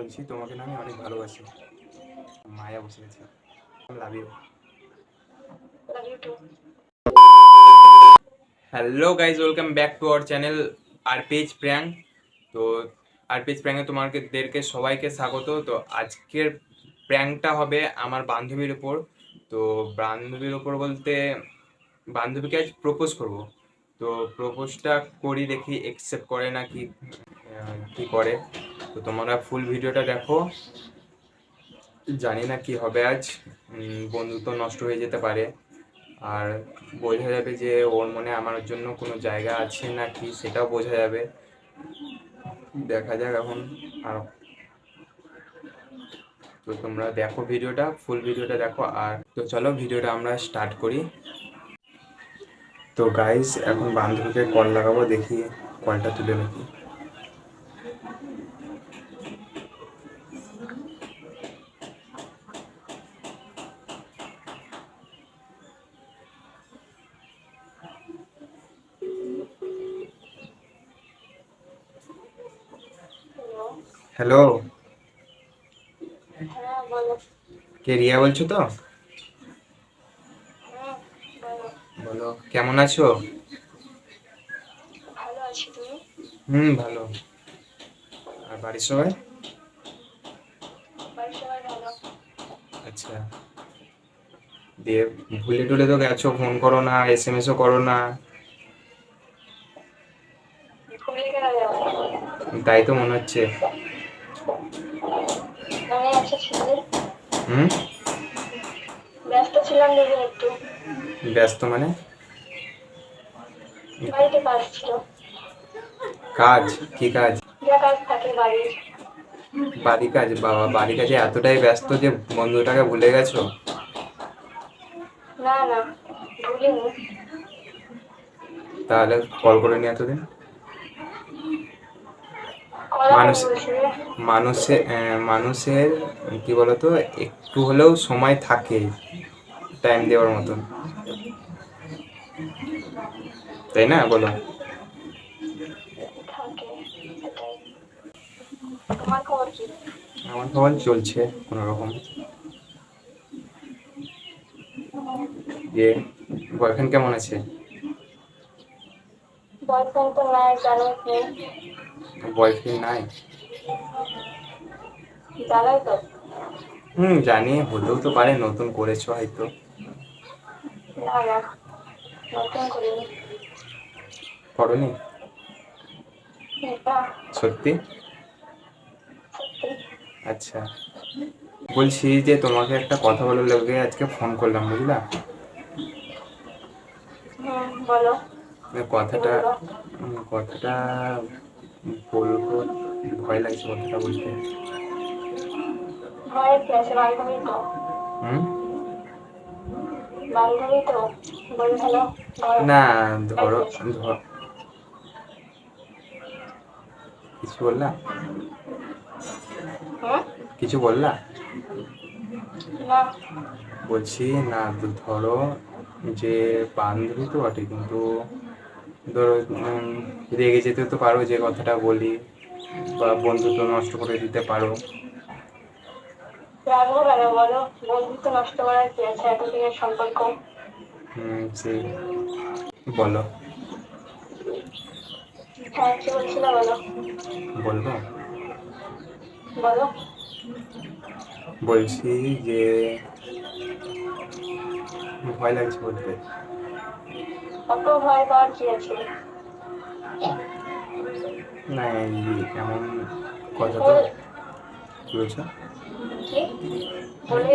বলছি তোমাকে না আমি অনেক ভালোবাসি। মায়া বসে গেছে। Love you. Hello guys welcome back to our channel RPH prank তো আর আরপিএইচ প্র্যাঙ্কে তোমাদেরকে সবাইকে স্বাগত। তো আজকের প্র্যাঙ্কটা হবে আমার বান্ধবীর ওপর তো বান্ধবীর ওপর বলতে বান্ধবীকে আজ প্রপোজ করব। তো প্রপোজটা করি দেখি অ্যাকসেপ্ট করে না কি কি করে। তো তোমরা ফুল ভিডিওটা দেখো। জানি না কি হবে আজ। বন্ধুত্ব নষ্ট হয়ে যেতে পারে। আর বোঝা যাবে যে ওর মনে আমার জন্য কোনো জায়গা আছে না কি, সেটাও বোঝা যাবে। দেখা যাক এখন আর তো তোমরা দেখো ভিডিওটা ফুল ভিডিওটা দেখো। আর তো চলো ভিডিওটা আমরা স্টার্ট করি। তো গাইস এখন বান্ধবীকে কল লাগাবো, দেখি কলটা তুলে নাকি হ্যালো হ্যাঁ কে, রিয়া বলছো তো? বলো, কেমন আছো? হুম, ভালো। আর বাড়ির সবাই? আচ্ছা। দিয়ে ভুলে টুলে তো গেছো ফোন করো না এস এম এসও করো না। তাই তো মনে হচ্ছে আমি আচ্ছা ছিলে হুম? ব্যস্ত ছিলাম দেখে একটু। ব্যস্ত মানে? বাড়িতে কাজ ছিল। কাজ? কি কাজ? যা কাজ থাকে বাড়ির। বাড়ি কাজ? বাবা বাড়ি কাজে এতটাই ব্যস্ত যে বন্ধুটাকে ভুলে গেছো? না না ভুলিনি। তাহলে কল করে নি এতদিন? মানুষ- বলছিলে মানুষের কি বলতো একটু হলেও সময় থাকে টাইম দেওয়ার মতন। তাই না? বলো। আমার খবর চলছে কোনো রকম যে বয়ফ্রেন্ড কেমন আছে? বয়ফ্রেন্ড তো নাই জানো কি বয়ফ্রেন্ড নাই? জানোই তো। হুম জানি হতেও তো পারে নতুন করেছ হয়তো। না না নতুন করিনি। করনি? সত্যি? আচ্ছা। বলছি যে তোমাকে একটা কথা বলে লোকে আজকে ফোন করলাম বুঝলা? বলো। কথাটা কথাটা বলব ভয় লাগছে কথাটা বলতে। না ধরো ধর। কিছু বললা? কিছু বললা? বলছি না ধরো যে বান্ধবী তো বটে কিন্তু ধরো রেগে যেতে তো পারো যে কথাটা বলি বা বন্ধুত্ব নষ্ট করে দিতে পারো। রাখব বলো বন্ধুত্ব নষ্ট করার কি আছে এতদিনের সম্পর্ক? হুম সেই বলো। হ্যাঁ বলো? বলব? বলো। বলছি যে ভয় লাগছে বলতে। অত ভয় পাওয়ার কি আছে না এই এমন কথা বলছো।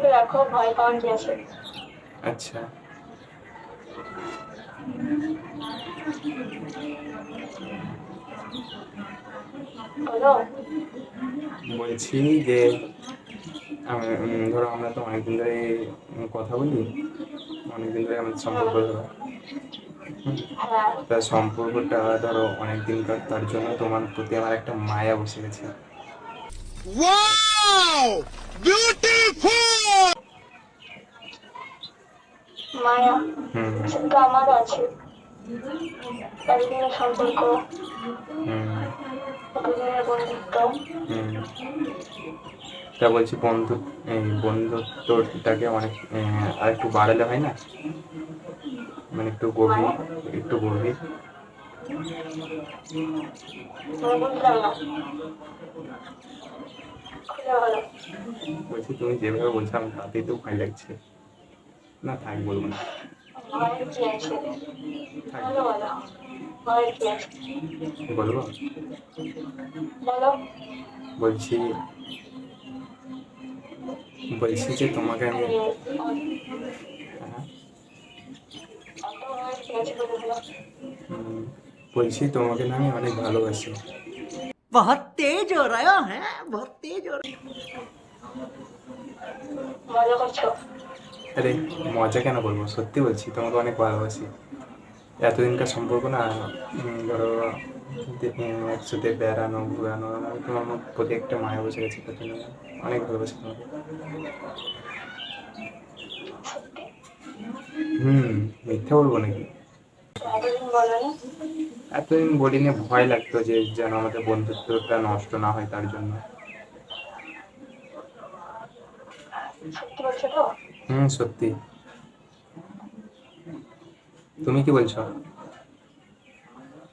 তো রাখো ভয় পাওয়ার কি আছে? আচ্ছা। বলো। বলছি যে ধরো আমরা তো অনেকদিন ধরে কথা বলি অনেকদিন ধরে আমাদের সম্পর্ক হ্যাঁ। তা সম্পর্কটা ধরো অনেক অনেকদিনকার তার জন্য তোমার প্রতি আমার একটা মায়া বসে গেছে! মায়া সেটা আছে। সম্পর্ক বন্ধুত্ব। তা বলছি বন্ধু বন্ধুত্বটাকে অনেক আর একটু বাড়ালে হয় না? মানে একটু গভীর একটু গভীর। বলছি, তুমি যেভাবে বলছো আমি তাতেই তো ভয় লাগছে। না, থাক, বলব না। বলব? বলছি বলছি যে তোমাকে আমি হ্যাঁ, এত ভয়ের কি আছে বলে বলো হুম, বলছি তোমাকে না আমি অনেক ভালোবাসি। বহুত তেজ হো রায় হ্যাঁ বহুত তেজ হো আরে মজা কেন বলব? সত্যি বলছি তোমাকে অনেক ভালোবাসি। এতদিনকার সম্পর্ক না ধরো একসাথে বেড়ানো ঘুরানো তোমার প্রতি একটা মায়া বসে গেছে অনেক ভালোবাসি তোমাকে। হুম মিথ্যা বলব নাকি? এতদিন বলনি এতদিন বলিনি ভয় লাগতো যে যেন আমাদের বন্ধুত্বটা নষ্ট না হয় তার জন্য সত্যি বলছো তো হুম সত্যি তুমি কি বলছো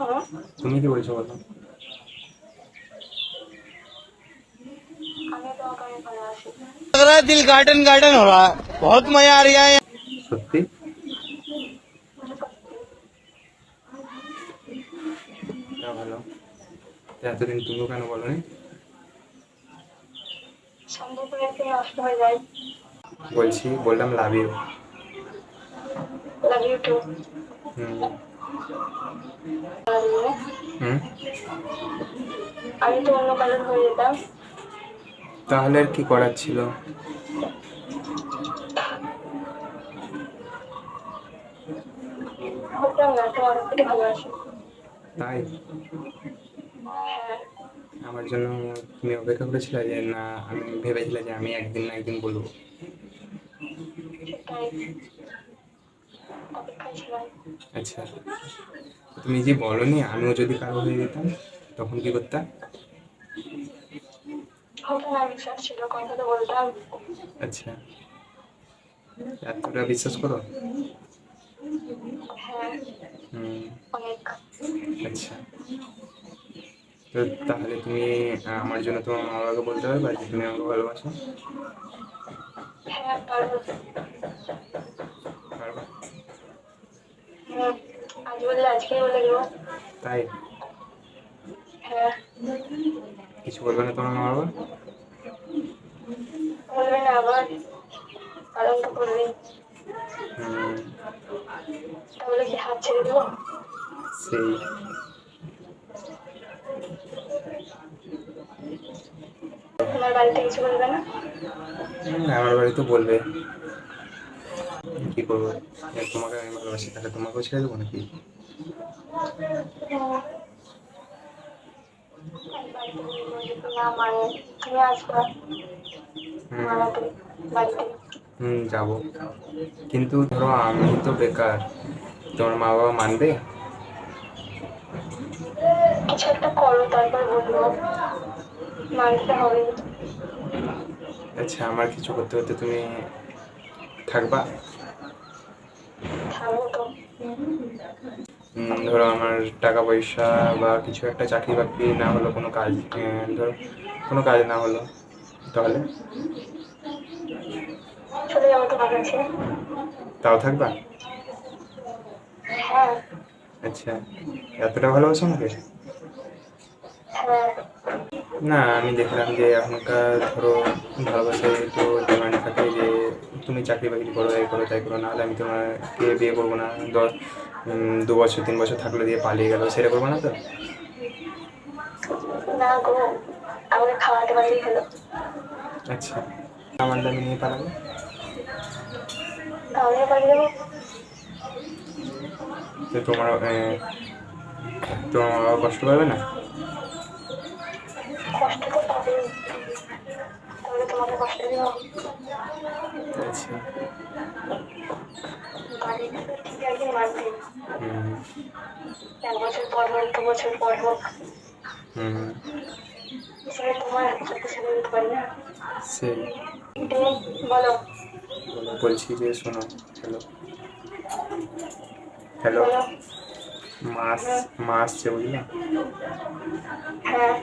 হুম তুমি কি বলছো বলো আমি তোমাকে অনেক ভালোবাসি लग रहा है दिल गार्डन गार्डन हो रहा है बहुत मजा आ रहा है সত্যি এতদিন তুমিও কেন বলো নি সম্পর্ক একদিন নষ্ট যায়। বলছি বললাম love you love you too হুম। হুম। আমি তো অন্য হয়ে যেতাম। তাহলে আর কি করার ছিল? তাই? আমার জন্য তুমি অপেক্ষা করেছিলে যে না আমি ভেবেছিলে যে আমি একদিন না একদিন বলব। আচ্ছা তুমি যে বলনি আমিও যদি কারও হয়ে যেতাম তখন কি করতাম? আচ্ছা এতটা বিশ্বাস করো? হ্যাঁ হুম আচ্ছা। তো তাহলে তুমি আমার জন্য তোমার মা বাবাকে বলতে পারবে যে তুমি আমাকে ভালোবাসো? হ্যাঁ তাই? হ্যাঁ। কিছু বলবে না তোমার মা বাবা? বলবে না আবার তো করবে তাহলে কি হাত ছেড়ে দেবো? সেই। তোমার বাড়িতে কিছু বলবে না? আমার বাড়ি তো বলবে। কি করব? তোমাকে আমি ভালোবাসি তাহলে তোমাকেও ছেড়ে দেবো নাকি? বাড়িতে হুম যাব। কিন্তু ধরো আমি তো বেকার। তোমার মা বাবা মানবে? কিছু একটা করো তারপর বলব। হবে। আচ্ছা আমার কিছু করতে করতে তুমি থাকবা? ধরো আমার টাকা পয়সা বা কিছু একটা চাকরি বাকরি না হলো কোনো কাজ ধরো কোনো কাজ না হলো তাহলে? তাও থাকবা? হ্যাঁ। আচ্ছা এতটা ভালোবাসো আমাকে? না আমি দেখলাম যে এখনকার ধরো ভালোবাসায় তো ডিমান্ড থাকে যে তুমি চাকরি বাকরি করো এই করো তাই করো নাহলে আমি তোমাকে বিয়ে করব না। দশ দু বছর তিন বছর থাকলে দিয়ে পালিয়ে গেলো সেটা করব না তো? না গো আমাকে খাওয়াতে পারলেই হলো আচ্ছা আমার দামি নিয়ে পালাবো? তো তোমার তোমার বাবা কষ্ট পাবে না কষ্ট তো পাবে তাহলে তোমাকে কষ্ট দেবো আচ্ছা বাড়িতে তো ঠিক একদিন মানবে হুম এক বছর পর হোক দু বছর পর হোক। হুম তোমার সাথে ছেড়ে পারি না। সেই বলো। বলো, বলছি যে শোনো হ্যালো। হ্যালো। মাস মা আসছে বুঝলা হ্যাঁ।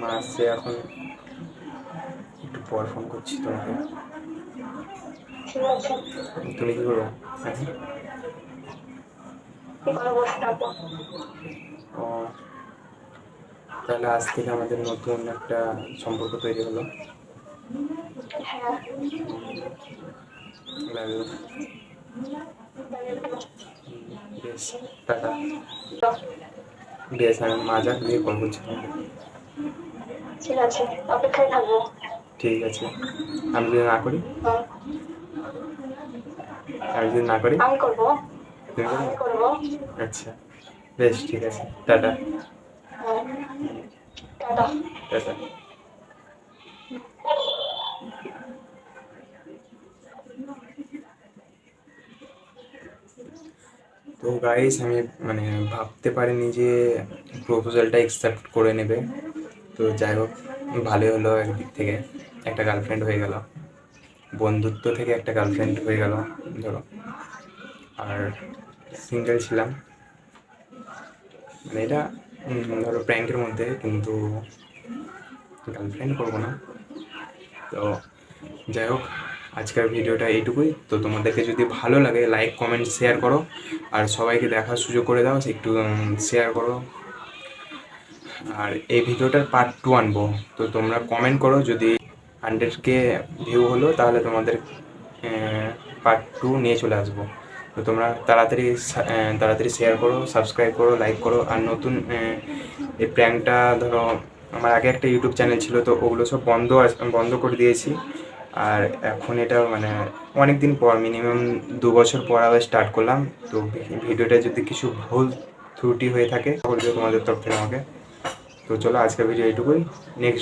মা আসছে এখন একটু পর ফোন করছি তোমাকে। তুমি কি করো হ্যাঁ কি করে বসে থাকব ও তাহলে আজ থেকে আমাদের নতুন একটা সম্পর্ক তৈরি হলো। হ্যাঁ বেশ টাটা। বেশ আমি মাজা দিয়ে কল করছি ঠিক আছে অপেক্ষায় থাকব। ঠিক আছে। আমি যদি না করি? আমি যদি না করি? আমি করব। আচ্ছা বেশ ঠিক আছে। টাটা। টাটা। টাটা। তো গাইস আমি মানে ভাবতে পারিনি যে প্রপোজালটা অ্যাকসেপ্ট করে নেবে। তো যাই হোক ভালোই হলো একদিক থেকে। একটা গার্লফ্রেন্ড হয়ে গেল। বন্ধুত্ব থেকে একটা গার্লফ্রেন্ড হয়ে গেল। ধরো। আর সিঙ্গেল ছিলাম। মানে এটা ধরো প্র্যাঙ্কের মধ্যে, কিন্তু গার্লফ্রেন্ড করব না। তো যাই হোক, আজকের ভিডিওটা এইটুকুই। তো তোমাদেরকে যদি ভালো লাগে লাইক কমেন্ট শেয়ার করো। আর সবাইকে দেখার সুযোগ করে দাও, একটু শেয়ার করো। আর এই ভিডিওটার পার্ট টু আনব। তো তোমরা কমেন্ট করো, যদি হান্ড্রেড কে ভিউ হলো, তাহলে তোমাদের পার্ট টু নিয়ে চলে আসব। তো তোমরা তাড়াতাড়ি তাড়াতাড়ি শেয়ার করো সাবস্ক্রাইব করো লাইক করো। আর নতুন এই প্র্যাঙ্কটা ধরো, আমার আগে একটা ইউটিউব চ্যানেল ছিল, তো ওগুলো সব বন্ধ বন্ধ করে দিয়েছি। আর এখন এটা মানে অনেক দিন পর মিনিমাম দু বছর পর আবার স্টার্ট করলাম। তো ভিডিওটা যদি কিছু ভুল ত্রুটি হয়ে থাকে, বলবে তোমাদের তরফ থেকে আমাকে। তো চলো, আজকের ভিডিও এইটুকুই। নেক্সট